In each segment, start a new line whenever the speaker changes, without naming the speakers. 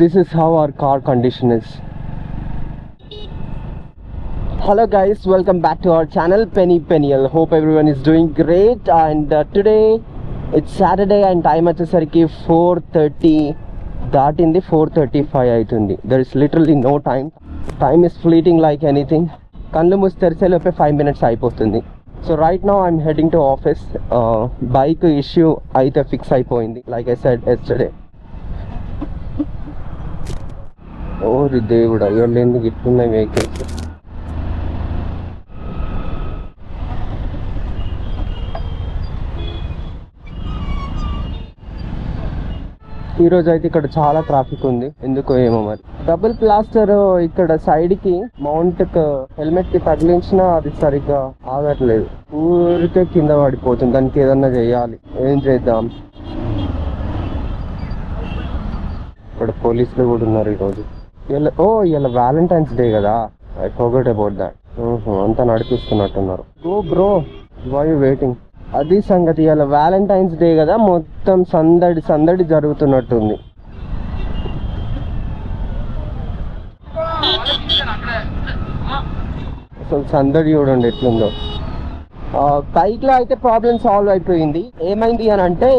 This is how our car condition is hello guys welcome back to our channel Peni Peniel hope everyone is doing great and today it's Saturday and time వచ్చేసరికి four thirty దాటింది four thirty five అవుతుంది there is literally no time time is fleeting like anything కళ్ళు మూసి తెరిచే లోపే five minutes అయిపోతుంది. So right now I'm heading to office bike issue అయితే fix అయిపోయింది. లైక్ ఐ సెడ్ ఎస్టర్డే ఓరి దేవుడు ఎవరు ఎందుకు ఇట్టున్నాయి వెహికల్స్ ఈ రోజు అయితే ఇక్కడ చాలా ట్రాఫిక్ ఉంది. ఎందుకో ఏమో మరి. డబుల్ ప్లాస్టర్ ఇక్కడ సైడ్కి మౌంట్ హెల్మెట్కి తగిలించినా అది సరిగ్గా ఆగట్లేదు. ఊరికే కింద పడిపోతుంది. దానికి ఏదన్నా చేయాలి. ఏం చేద్దాం? ఇక్కడ పోలీసులు కూడా ఉన్నారు ఈరోజు. ఓ ఇలా వ్యాలంటైన్స్ డే కదా. ఐ ఫోగట్ అబౌట్ దాట్ అంతా నడిపిస్తున్నట్టున్నారు. Go bro. వై వెయిటింగ్ అది సంగతి ఇలా వ్యాలంటైన్స్ డే కదా మొత్తం సందడి సందడి జరుగుతున్నట్టుంది. అసలు సందడి చూడండి ఎట్లుందో. బైక్లో అయితే ప్రాబ్లం సాల్వ్ అయిపోయింది. ఏమైంది అని అంటే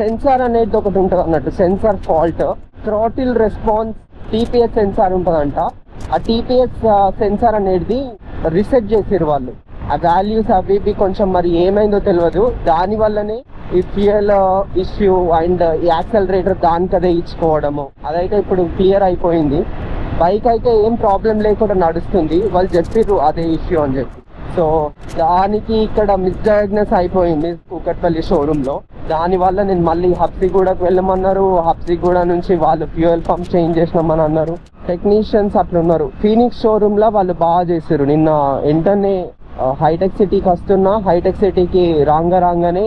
సెన్సార్ అనేది ఒకటి ఉంటుంది అన్నట్టు sensor fault throttle response TPS sensor ఉంటుందంట. ఆ టీపీఎస్ సెన్సార్ అనేది రీసెట్ చేసారు వాళ్ళు. ఆ వాల్యూస్ అవి ఇవి కొంచెం మరి ఏమైందో తెలియదు దాని వల్లనే ఈ ఫ్యూయల్ ఇష్యూ అండ్ ఈ యాక్సలరేటర్ దానికదే ఇచ్చుకోవడము. అదైతే ఇప్పుడు క్లియర్ అయిపోయింది. బైక్ అయితే ఏం ప్రాబ్లం లేకుండా నడుస్తుంది. వాళ్ళు చెప్పిర్రు అదే ఇష్యూ అని చెప్పి. సో దానికి ఇక్కడ మిస్డయాగ్నస్ అయిపోయింది కూకట్పల్లి షోరూమ్లో దాని వల్ల నేను మళ్ళీ హబ్సిగూడకు వెళ్ళమన్నారు. హబ్సిగూడ నుంచి వాళ్ళు ఫ్యూయల్ పంప్ చేంజ్ చేసినామని అన్నారు. టెక్నీషియన్స్ అట్లున్నారు. ఫీనిక్స్ షోరూమ్లో వాళ్ళు బాగా చేశారు నిన్న వెంటనే హైటెక్ సిటీకి వస్తున్నా. హైటెక్ సిటీకి రాంగ రాగానే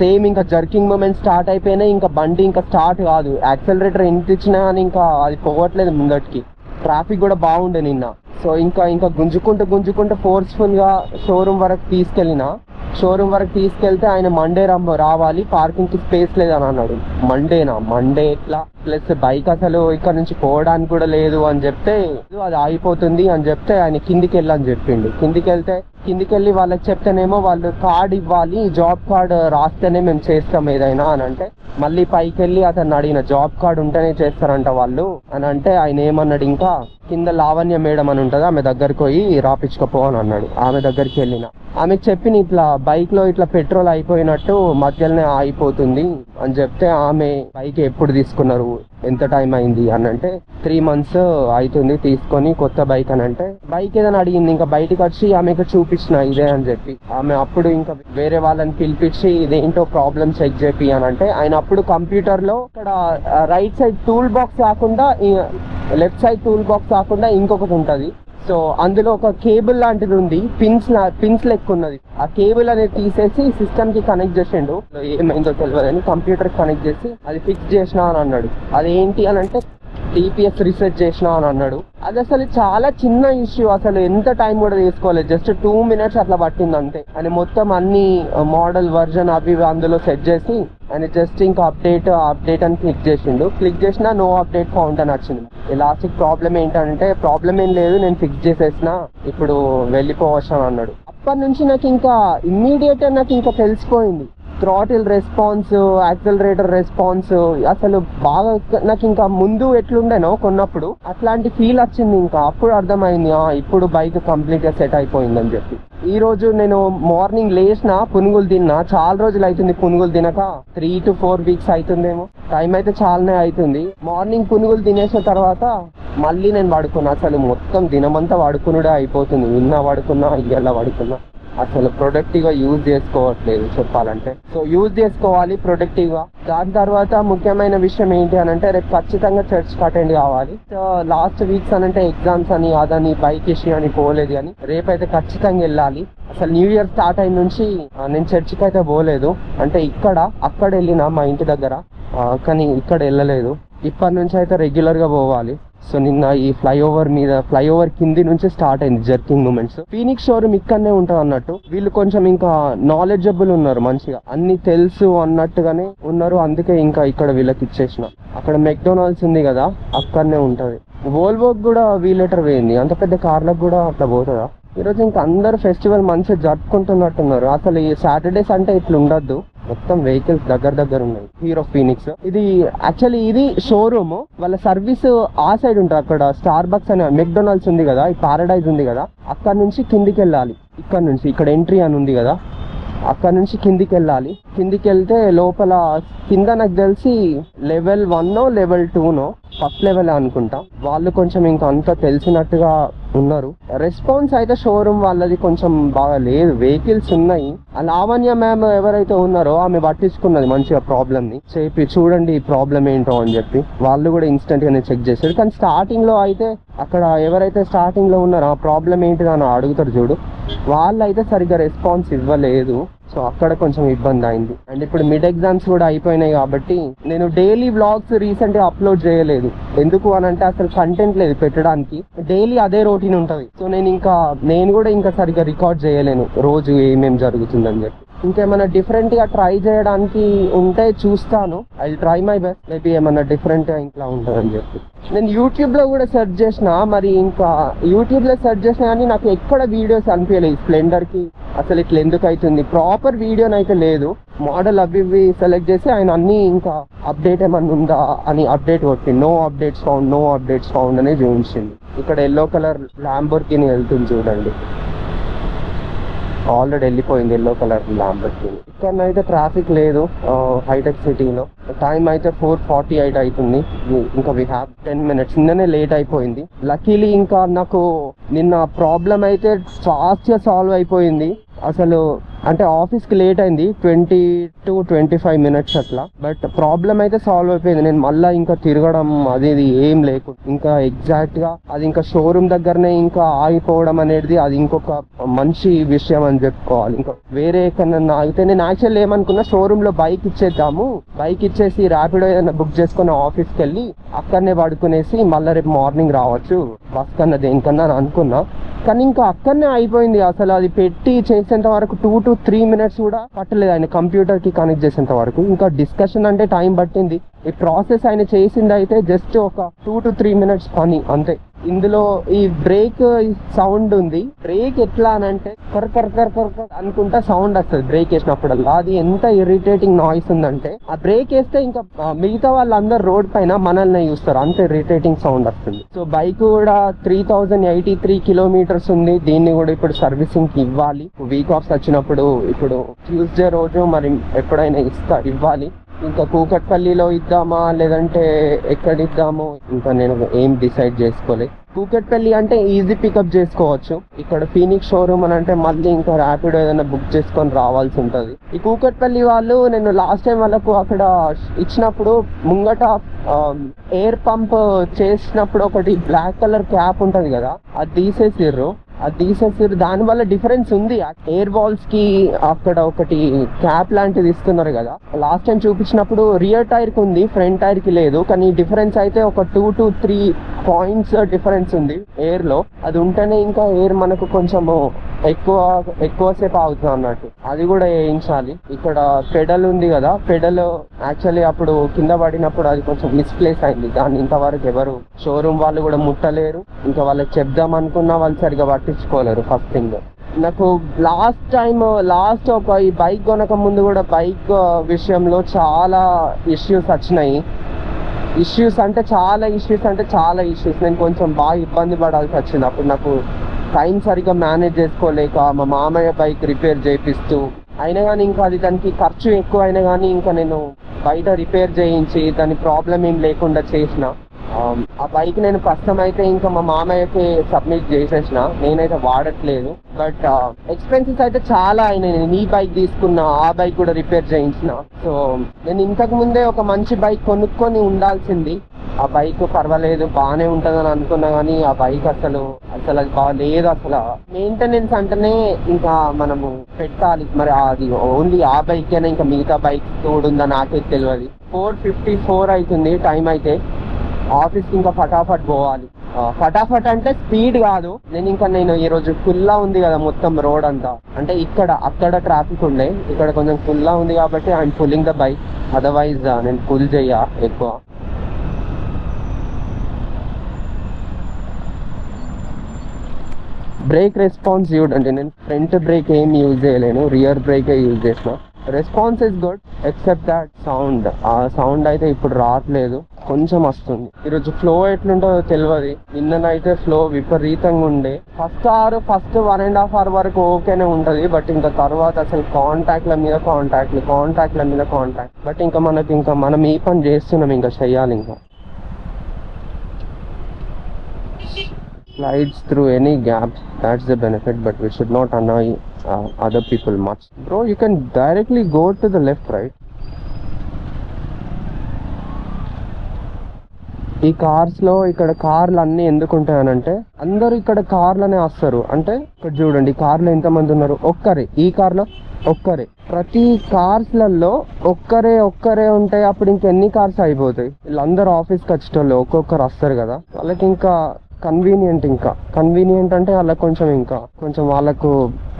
సేమ్ ఇంకా జర్కింగ్ మూమెంట్ స్టార్ట్ అయిపోయినాయి ఇంకా బండి ఇంకా స్టార్ట్ కాదు. యాక్సలరేటర్ ఎంత ఇచ్చినా కానీ ఇంకా అది పోవట్లేదు ముందటికి. ట్రాఫిక్ కూడా బాగుండే నిన్న. సో ఇంకా ఇంకా గుంజుకుంటూ గుంజుకుంటూ ఫోర్స్ఫుల్గా షోరూమ్ వరకు తీసుకెళ్ళిన షోరూమ్ వరకు తీసుకెళ్తే ఆయన మండే రమ్మ రావాలి పార్కింగ్కి స్పేస్ లేదని అన్నాడు. మండేనా మండే ఎట్లా? ప్లస్ బైక్ అసలు ఇక్కడ నుంచి పోవడానికి కూడా లేదు అని చెప్తే అది ఆగిపోతుంది అని చెప్తే ఆయన కిందికి వెళ్ళని చెప్పిండు. కిందికి వెళ్తే కిందికి వెళ్ళి వాళ్ళకి చెప్తేనేమో వాళ్ళు కార్డ్ ఇవ్వాలి జాబ్ కార్డ్ రాస్తేనే మేము చేస్తాం ఏదైనా అని అంటే మళ్ళీ పైకి వెళ్ళి అతను అడిగిన జాబ్ కార్డ్ ఉంటేనే చేస్తారంట వాళ్ళు అని అంటే ఆయన ఏమన్నాడు ఇంకా కింద లావణ్య మేడం అని ఉంటుంది ఆమె దగ్గరికి పోయి రాపించుకపో అని అన్నాడు. ఆమె దగ్గరికి వెళ్ళిన. ఆమెకు చెప్పిన ఇట్లా బైక్లో ఇట్లా పెట్రోల్ అయిపోయినట్టు మధ్యలోనే ఆగిపోతుంది అని చెప్తే ఆమె బైక్ ఎప్పుడు తీసుకున్నారు? ఎంత టైం అయింది అని అంటే త్రీ మంత్స్ అవుతుంది తీసుకొని కొత్త బైక్ అని అంటే బైక్ ఏదైనా అడిగింది ఇంకా బయటకు వచ్చి ఆమెకు చూపించిన ఇదే అని చెప్పి. ఆమె అప్పుడు ఇంకా వేరే వాళ్ళని పిలిపించి ఇదేంటో ప్రాబ్లమ్ చెక్ చేపి అని అంటే ఆయన అప్పుడు కంప్యూటర్లో ఇక్కడ రైట్ సైడ్ టూల్ బాక్స్ కాకుండా లెఫ్ట్ సైడ్ టూల్ బాక్స్ కాకుండా ఇంకొకటి ఉంటది. సో అందులో ఒక కేబుల్ లాంటిది ఉంది. పిన్స్ పిన్స్ లెక్క ఉన్నది. ఆ కేబుల్ అనేది తీసేసి సిస్టమ్కి కనెక్ట్ చేసిండు. ఏమైందో తెలియదు అని కంప్యూటర్ కనెక్ట్ చేసి అది ఫిక్స్ చేసిన అని అన్నాడు. అదేంటి అని అంటే టీపీఎస్ రీసెర్చ్ చేసినా అని అన్నాడు. అది అసలు చాలా చిన్న ఇష్యూ అసలు. ఎంత టైం కూడా తీసుకోలేదు. జస్ట్ టూ మినిట్స్ అట్లా పట్టింది అంతే. అని మొత్తం అన్ని మోడల్ వర్జన్ అవి ఇవి అందులో సెట్ చేసి అని జస్ట్ ఇంకా అప్డేట్ అప్డేట్ అని క్లిక్ చేసిండు. క్లిక్ చేసినా నో అప్డేట్ ఫౌంటన్ అని వచ్చింది. లాస్ట్ ప్రాబ్లం ఏంటంటే ప్రాబ్లం ఏం లేదు నేను ఫిక్స్ చేసేసిన ఇప్పుడు వెళ్ళిపోవచ్చు అని అన్నాడు. అప్పటి నుంచి నాకు ఇంకా ఇమ్మీడియట్ నాకు ఇంకా తెలిసిపోయింది. థ్రాటిల్ రెస్పాన్స్ యాక్సలరేటర్ రెస్పాన్స్ అసలు బాగా నాకు ఇంకా ముందు ఎట్లుండేనో కొన్నప్పుడు అట్లాంటి ఫీల్ వచ్చింది ఇంకా. అప్పుడు అర్థమైంది ఆ, ఇప్పుడు బైక్ కంప్లీట్గా సెట్ అయిపోయింది అని చెప్పి. ఈ రోజు నేను మార్నింగ్ లేచిన పునుగులు తిన్నా. చాలా రోజులు అవుతుంది పునుగులు తినక. త్రీ టు ఫోర్ వీక్స్ అవుతుందేమో టైం అయితే చాలానే అవుతుంది మార్నింగ్ పునుగులు తినేసిన తర్వాత మళ్ళీ నేను వాడుకున్నా అసలు మొత్తం దినమంతా పడుకునుడే అయిపోతుంది. నిన్న పడుకున్నా ఇయ్యాల పడుకున్నా. అసలు ప్రొడక్టివ్గా యూజ్ చేసుకోవట్లేదు చెప్పాలంటే. సో యూజ్ చేసుకోవాలి ప్రొడక్టివ్గా. దాని తర్వాత ముఖ్యమైన విషయం ఏంటి అని అంటే రేపు ఖచ్చితంగా చర్చ్ అటెండ్ కావాలి. సో లాస్ట్ వీక్స్ అని అంటే ఎగ్జామ్స్ అని అదని బైక్ ఇష్యూ అని పోలేదు అని రేపైతే ఖచ్చితంగా వెళ్ళాలి. అసలు న్యూ ఇయర్ స్టార్ట్ అయిన నుంచి నేను చర్చికి అయితే పోలేదు. అంటే ఇక్కడ అక్కడ వెళ్ళిన మా ఇంటి దగ్గర కానీ ఇక్కడ వెళ్ళలేదు. ఇప్పటి నుంచి అయితే రెగ్యులర్గా పోవాలి. సో నిన్న ఈ ఫ్లైఓవర్ మీద ఫ్లైఓవర్ కింది నుంచి స్టార్ట్ అయింది జర్కింగ్ మూమెంట్స్. ఫీనిక్స్ షోరూమ్ ఇక్కడనే ఉంటుంది అన్నట్టు. వీళ్ళు కొంచెం ఇంకా నాలెడ్జబుల్ ఉన్నారు మంచిగా. అన్ని తెలుసు అన్నట్టుగానే ఉన్నారు. అందుకే ఇంకా ఇక్కడ వీళ్ళకి ఇచ్చేసిన. అక్కడ మెక్డొనాల్డ్స్ ఉంది కదా అక్కడనే ఉంటది. వోల్వోకి కూడా వీలెటర్ పోయింది అంత పెద్ద కార్లకు కూడా అట్లా పోతుందా? ఈరోజు ఇంకా అందరు ఫెస్టివల్ మంచిగా జరుపుకుంటున్నట్టున్నారు. అసలు ఈ సాటర్డేస్ అంటే ఇట్లా ఉండద్దు. మొత్తం వెహికల్స్ దగ్గర దగ్గర ఉన్నాయి. హీరో ఫీనిక్స్ ఇది యాక్చువల్లీ ఇది షోరూమ్ వాళ్ళ సర్వీస్ ఆ సైడ్ ఉంటుంది. అక్కడ స్టార్ బక్స్ అనే మెక్డొనాల్డ్స్ ఉంది కదా. ఈ పారడైజ్ ఉంది కదా. అక్కడ నుంచి కిందికి వెళ్ళాలి. ఇక్కడ నుంచి. ఇక్కడ ఎంట్రీ అని ఉంది కదా. అక్కడ నుంచి కిందికి వెళ్ళాలి. కిందికి వెళ్తే లోపల కింద నాకు తెలిసి లెవెల్ వన్ లెవెల్ టూనో ఫస్ట్ లెవెల్ అనుకుంటా. వాళ్ళు కొంచెం ఇంకా అంత తెలిసినట్టుగా ఉన్నారు. రెస్పాన్స్ అయితే షోరూమ్ వాళ్ళది కొంచెం బాగా లేదు. వెహికల్స్ ఉన్నాయి. ఆ లావణ్య మ్యామ్ ఎవరైతే ఉన్నారో ఆమె పట్టించుకున్నది మంచిగా ప్రాబ్లమ్ని. చెప్పి చూడండి ప్రాబ్లం ఏంటో అని చెప్పి. వాళ్ళు కూడా ఇన్స్టెంట్ గానే చెక్ చేశారు. కానీ స్టార్టింగ్లో అయితే అక్కడ ఎవరైతే స్టార్టింగ్లో ఉన్నారో ఆ ప్రాబ్లం ఏంటిదో అని అడుగుతారు చూడు. వాళ్ళు అయితే సరిగ్గా రెస్పాన్స్ ఇవ్వలేదు. సో అక్కడ కొంచెం ఇబ్బంది అయింది. అండ్ ఇప్పుడు మిడ్ ఎగ్జామ్స్ కూడా అయిపోయినాయి కాబట్టి నేను డైలీ వ్లాగ్స్ రీసెంట్గా అప్లోడ్ చేయలేదు. ఎందుకు అని అంటే అసలు కంటెంట్ లేదు పెట్టడానికి. డైలీ అదే రొటీన్ ఉంటది. సో నేను ఇంకా నేను కూడా ఇంకా సరిగ్గా రికార్డ్ చేయలేను. రోజు ఏమేం జరుగుతుందని చెప్పి. ఇంకేమైనా డిఫరెంట్గా ట్రై చేయడానికి ఉంటే చూస్తాను. I try my best maybe ఏమైనా డిఫరెంట్గా ఇంట్లో ఉంటుందని చెప్పి. నేను యూట్యూబ్లో కూడా సెర్చ్ చేసిన మరి ఇంకా యూట్యూబ్లో సెర్చ్ చేసిన కానీ నాకు ఎక్కడ వీడియోస్ అనిపించలేదు. స్ప్లెండర్కి అసలు ఇట్లా ఎందుకు అవుతుంది ప్రాపర్ వీడియోని అయితే లేదు. మోడల్ అవి ఇవి సెలెక్ట్ చేసి ఆయన అన్ని ఇంకా అప్డేట్ ఏమన్నా ఉందా అని అప్డేట్ కొట్టింది no updates found no updates found అనే చూపించింది. ఇక్కడ ఎల్లో కలర్ ల్యాంబోర్గిని వెళ్తుంది చూడండి. ఆల్రెడీ వెళ్ళిపోయింది ఎల్లో కలర్ ల్యాంబోర్గిని ఇక్కడ అయితే ట్రాఫిక్ లేదు హైటెక్ సిటీలో టైం అయితే ఫోర్ ఫార్టీ ఎయిట్ అవుతుంది. ఇంకా వి హ్యావ్ టెన్ మినిట్స్ నిన్ననే లేట్ అయిపోయింది. లక్కీలీ ఇంకా నాకు నిన్న ప్రాబ్లం అయితే ఫాస్ట్గా సాల్వ్ అయిపోయింది. అసలు అంటే ఆఫీస్కి లేట్ అయింది twenty to twenty five minutes అట్లా. బట్ ప్రాబ్లం అయితే సాల్వ్ అయిపోయింది. నేను మళ్ళా ఇంకా తిరగడం అది ఇది ఏం లేకుండా. ఇంకా ఎగ్జాక్ట్గా అది ఇంకా షోరూమ్ దగ్గరనే ఇంకా ఆగిపోవడం అనేది అది ఇంకొక మంచి విషయం అని చెప్పుకోవాలి. ఇంకా వేరే ఎక్కడన్నా ఆగితే నేను యాక్చువల్ ఏమనుకున్నా షోరూమ్లో బైక్ ఇచ్చేద్దాము. బైక్ ఇచ్చేసి ర్యాపిడో ఏదైనా బుక్ చేసుకుని ఆఫీస్కి వెళ్ళి అక్కడనే పడుకునేసి మళ్ళీ రేపు మార్నింగ్ రావచ్చు. బస్ కన్నా దేనికన్నా అని అనుకున్నా. కానీ ఇంకా అక్కడనే అయిపోయింది అసలు. అది పెట్టి చేసేంత వరకు టూ టు త్రీ మినిట్స్ కూడా పట్టలేదు ఆయన కంప్యూటర్కి కనెక్ట్ చేసేంత వరకు. ఇంకా డిస్కషన్ అంటే టైం పట్టింది. ఈ ప్రాసెస్ ఆయన చేసింది అయితే జస్ట్ ఒక టూ టు త్రీ మినిట్స్ పని అంతే. ఇందులో ఈ బ్రేక్ సౌండ్ ఉంది. బ్రేక్ ఎట్లా అని అంటే కర్ కర్ కర్ కర్ కర్ అనుకుంటా సౌండ్ వస్తుంది బ్రేక్ వేసినప్పుడల్లా. అది ఎంత ఇరిటేటింగ్ నాయిస్ ఉందంటే ఆ బ్రేక్ వేస్తే ఇంకా మిగతా వాళ్ళందరూ రోడ్ పైన మనల్ని చూస్తారు. అంత ఇరిటేటింగ్ సౌండ్ వస్తుంది. సో బైక్ కూడా three thousand eighty three kilometres ఉంది. దీన్ని కూడా ఇప్పుడు సర్వీసింగ్కి ఇవ్వాలి. వీక్ ఆఫ్స్ వచ్చినప్పుడు ఇప్పుడు ట్యూస్డే రోజు మరి ఎప్పుడైనా ఇస్తా ఇవ్వాలి. ఇంకా కూకట్పల్లిలో ఇద్దామా లేదంటే ఎక్కడ ఇద్దామో ఇంకా నేను ఏం డిసైడ్ చేసుకోలేదు కూకట్పల్లి అంటే ఈజీ పికప్ చేసుకోవచ్చు. ఇక్కడ ఫీనిక్స్ షోరూమ్ అని అంటే మళ్ళీ ఇంకా ర్యాపిడో ఏదైనా బుక్ చేసుకొని రావాల్సి ఉంటుంది. ఈ కూకట్పల్లి వాళ్ళు నేను లాస్ట్ టైం వాళ్ళకు అక్కడ ఇచ్చినప్పుడు ముంగట ఎయిర్ పంప్ చేసినప్పుడు ఒకటి బ్లాక్ కలర్ క్యాప్ ఉంటుంది కదా అది తీసేసిర్రు. అది తీసేసారు దాని వల్ల డిఫరెన్స్ ఉంది. ఎయిర్ బాల్స్కి అక్కడ ఒకటి క్యాప్ లాంటిది ఇస్తున్నారు కదా. లాస్ట్ టైం చూపించినప్పుడు రియర్ టైర్కి ఉంది ఫ్రంట్ టైర్కి లేదు. కానీ డిఫరెన్స్ అయితే ఒక two to three points difference ఉంది ఎయిర్లో అది ఉంటేనే ఇంకా ఎయిర్ మనకు కొంచెము ఎక్కువ ఎక్కువసేపు అవుతుంది అన్నట్టు. అది కూడా వేయించాలి. ఇక్కడ పెడల్ ఉంది కదా పెడల్ యాక్చువల్లీ అప్పుడు కింద పడినప్పుడు అది కొంచెం మిస్ప్లేస్ అయింది. దాన్ని ఇంతవరకు ఎవరు షోరూమ్ వాళ్ళు కూడా ముట్టలేరు. ఇంకా వాళ్ళకి చెప్దాం అనుకున్నా వాళ్ళు సరిగా పట్టించుకోలేరు ఫస్ట్ థింగ్ నాకు లాస్ట్ టైం లాస్ట్ ఒక ఈ బైక్ కొనక ముందు కూడా బైక్ విషయంలో చాలా ఇష్యూస్ వచ్చినాయి. ఇష్యూస్ అంటే చాలా ఇష్యూస్ అంటే చాలా ఇష్యూస్ నేను కొంచెం బాగా ఇబ్బంది పడాల్సి వచ్చింది. అప్పుడు నాకు టైం సరిగ్గా మేనేజ్ చేసుకోలేక మా మామయ్య బైక్ రిపేర్ చేపిస్తూ అయినా కానీ ఇంకా అది దానికి ఖర్చు ఎక్కువ అయినా కానీ ఇంకా నేను బయట రిపేర్ చేయించి దాని ప్రాబ్లం ఏం లేకుండా చేసిన. ఆ బైక్ నేను ప్రస్తుతం అయితే ఇంకా మా మామయ్యకి సబ్మిట్ చేసేసిన. నేనైతే వాడట్లేదు. బట్ ఎక్స్పెన్సెస్ అయితే చాలా అయినాయి. నేను ఈ బైక్ తీసుకున్నా ఆ బైక్ కూడా రిపేర్ చేయించిన. సో నేను ఇంతకు ముందే ఒక మంచి బైక్ కొనుక్కొని ఉండాల్సింది. ఆ బైక్ పర్వాలేదు బాగానే ఉంటుందని అనుకున్నా కానీ ఆ బైక్ అసలు అసలు అది బాగాలేదు అసలు. మెయింటెనెన్స్ అంటేనే ఇంకా మనము పెట్టాలి. మరి అది ఓన్లీ ఆ బైక్ అయినా ఇంకా మిగతా బైక్ తోడుందా నాకే తెలియదు. ఫోర్ ఫిఫ్టీ ఫోర్ అవుతుంది టైం అయితే ఆఫీస్కి ఇంకా ఫటాఫట్ పోవాలి. ఫటాఫట్ అంటే స్పీడ్ కాదు. నేను ఇంకా నేను ఈ రోజు ఫుల్లా ఉంది కదా మొత్తం రోడ్ అంతా. అంటే ఇక్కడ అక్కడ ట్రాఫిక్ ఉండే. ఇక్కడ కొంచెం ఫుల్లా ఉంది కాబట్టి I'm pulling the bike otherwise నేను ఫుల్ చెయ్య ఎక్కువ. బ్రేక్ రెస్పాన్స్ చూడండి నేను ఫ్రంట్ బ్రేక్ ఏం యూజ్ చేయలేను రియర్ బ్రేక్ యూజ్ చేసిన. Response is good except that sound ఆ సౌండ్ అయితే ఇప్పుడు రావట్లేదు కొంచెం వస్తుంది. ఈరోజు ఫ్లో ఎట్లుంటుందో తెలియదు నిన్ననైతే ఫ్లో విపరీతంగా ఉండే. First hour first one and half hour వరకు ఓకేనే ఉంటుంది బట్ ఇంకా తర్వాత అసలు కాంటాక్ట్ల మీద కాంటాక్ట్లు కాంటాక్ట్ల మీద కాంటాక్ట్ బట్ ఇంకా మనకి ఇంకా మనం ఈ పని చేస్తున్నాం ఇంకా చెయ్యాలి ఇంకా. Slides through any gaps that's the benefit but we should not annoy uh, other people much. Bro you can directly go to the left right. ఈ కార్స్లో ఇక్కడ కార్లు అన్ని ఎందుకు ఉంటాయనంటే అందరూ ఇక్కడ కార్లనే వస్తారు. అంటే ఇక్కడ చూడండి కార్లు కార్లో ఎంతమంది ఉన్నారు? ఒక్కరే. ఈ కార్లో ఒక్కరే. ప్రతి కార్స్లలో ఒక్కరే ఒక్కరే ఉంటాయి అప్పుడు ఇంకెన్ని కార్స్ అయిపోతాయి? వీళ్ళందరూ ఆఫీస్కి వచ్చేటోళ్ళు ఒక్కొక్కరు వస్తారు కదా. వాళ్ళకి ఇంకా కన్వీనియంట్ ఇంకా. కన్వీనియంట్ అంటే వాళ్ళకి కొంచెం ఇంకా. కొంచెం వాళ్ళకు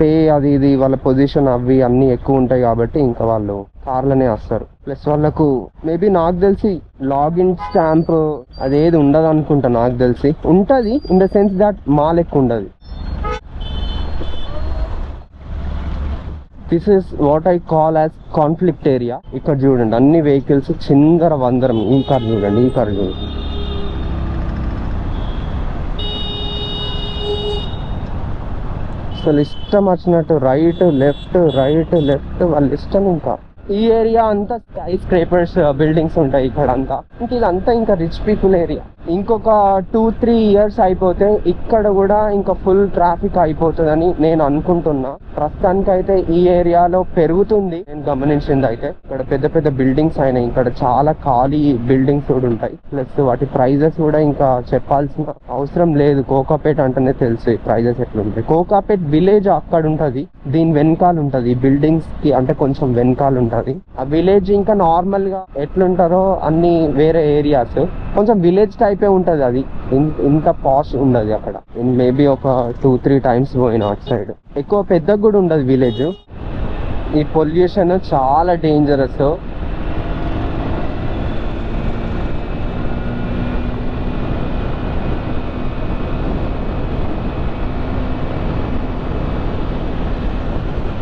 పే అది ఇది వాళ్ళ పొజిషన్ అవి అన్ని ఎక్కువ ఉంటాయి కాబట్టి ఇంకా వాళ్ళు కార్లనే వస్తారు. ప్లస్ వాళ్ళకు మేబీ నాకు తెలిసి లాగిన్ స్టాంప్ అదేది ఉండదు అనుకుంటా నాకు తెలిసి. ఉంటుంది ఇన్ ద సెన్స్ దట్ మా లెక్క ఉండదు. This is what I call as conflict area ఇక్కడ చూడండి అన్ని వెహికల్స్ చిందర వందరం ఈ కార్ చూడండి ఈ కార్ చూడండి. అసలు ఇష్టం వచ్చినట్టు రైట్ లెఫ్ట్ రైట్ లెఫ్ట్ వాళ్ళ ఇష్టం ఇంకా. ఈ ఏరియా అంతా స్కై స్క్రేపర్స్ బిల్డింగ్స్ ఉంటాయి ఇక్కడ అంతా ఇంక ఇదంతా ఇంకా రిచ్ పీపుల్ ఏరియా ఇంకొక టూ త్రీ ఇయర్స్ అయిపోతే ఇక్కడ కూడా ఇంకా ఫుల్ ట్రాఫిక్ అయిపోతుందని నేను అనుకుంటున్నా. ప్రస్తుతానికి అయితే ఈ ఏరియాలో పెరుగుతుంది. నేను గమనించింది అయితే ఇక్కడ పెద్ద పెద్ద బిల్డింగ్స్ అయినాయి. ఇక్కడ చాలా ఖాళీ బిల్డింగ్స్ కూడా ఉంటాయి. ప్లస్ వాటి ప్రైజెస్ కూడా ఇంకా చెప్పాల్సిన అవసరం లేదు. కోకాపేట్ అంటేనే తెలుసు ప్రైజెస్ ఎట్లుంటాయి. కోకాపేట్ విలేజ్ అక్కడ ఉంటది. దీని వెనకాల ఉంటది. బిల్డింగ్స్కి అంటే కొంచెం వెనకాల ఉంటది. ఆ విలేజ్ ఇంకా నార్మల్గా ఎట్లుంటారో అన్ని వేరే ఏరియాస్ కొంచెం విలేజ్ టైపే ఉంటది అది. ఇంత పాష్ ఉండదు అక్కడ. మేబీ ఒక టూ త్రీ టైమ్స్ పోయిన అటు సైడ్ ఎక్కువ పెద్దగా కూడా ఉండదు విలేజ్ ఈ పొల్యూషన్ చాలా డేంజరస్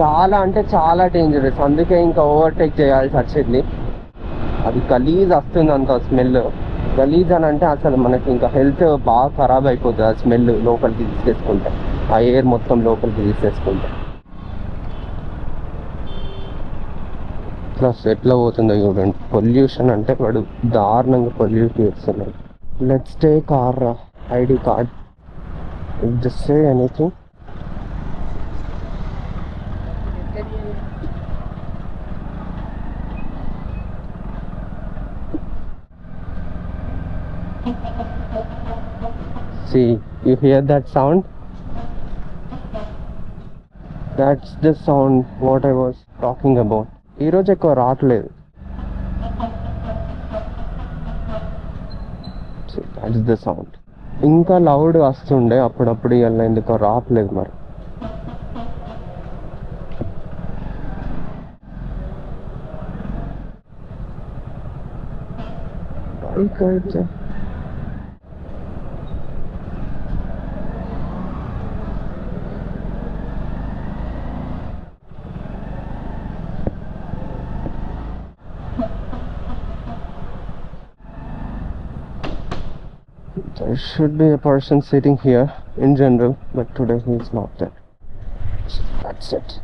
చాలా అంటే చాలా డేంజరస్ అందుకే ఇంకా ఓవర్టేక్ చేయాల్సి వచ్చేది. అది గలీజ్ వస్తుంది అంత స్మెల్ గలీజ్ అని అంటే అసలు మనకి ఇంకా హెల్త్ బాగా ఖరాబ్ అయిపోతుంది ఆ స్మెల్ లోపలికి తీసేసుకుంటే ఆ ఎయిర్ మొత్తం లోపలికి తీసేసుకుంటే. ప్లస్ ఎట్లా పోతుందో చూడండి. పొల్యూషన్ అంటే వాడు దారుణంగా పొల్యూట్ చేస్తున్నాడు. Let's take car ID card just say anything See, you hear that sound? That's the sound what I was talking about. ఈరోజు ఎక్కువ రావట్లేదు దట్స్ ద సౌండ్ ఇంకా లౌడ్ వస్తుండే అప్పుడప్పుడు ఇలా ఎందుకో రావట్లేదు మరి ఇంకా There should be a person sitting here in general, but today he is not there. So that's it.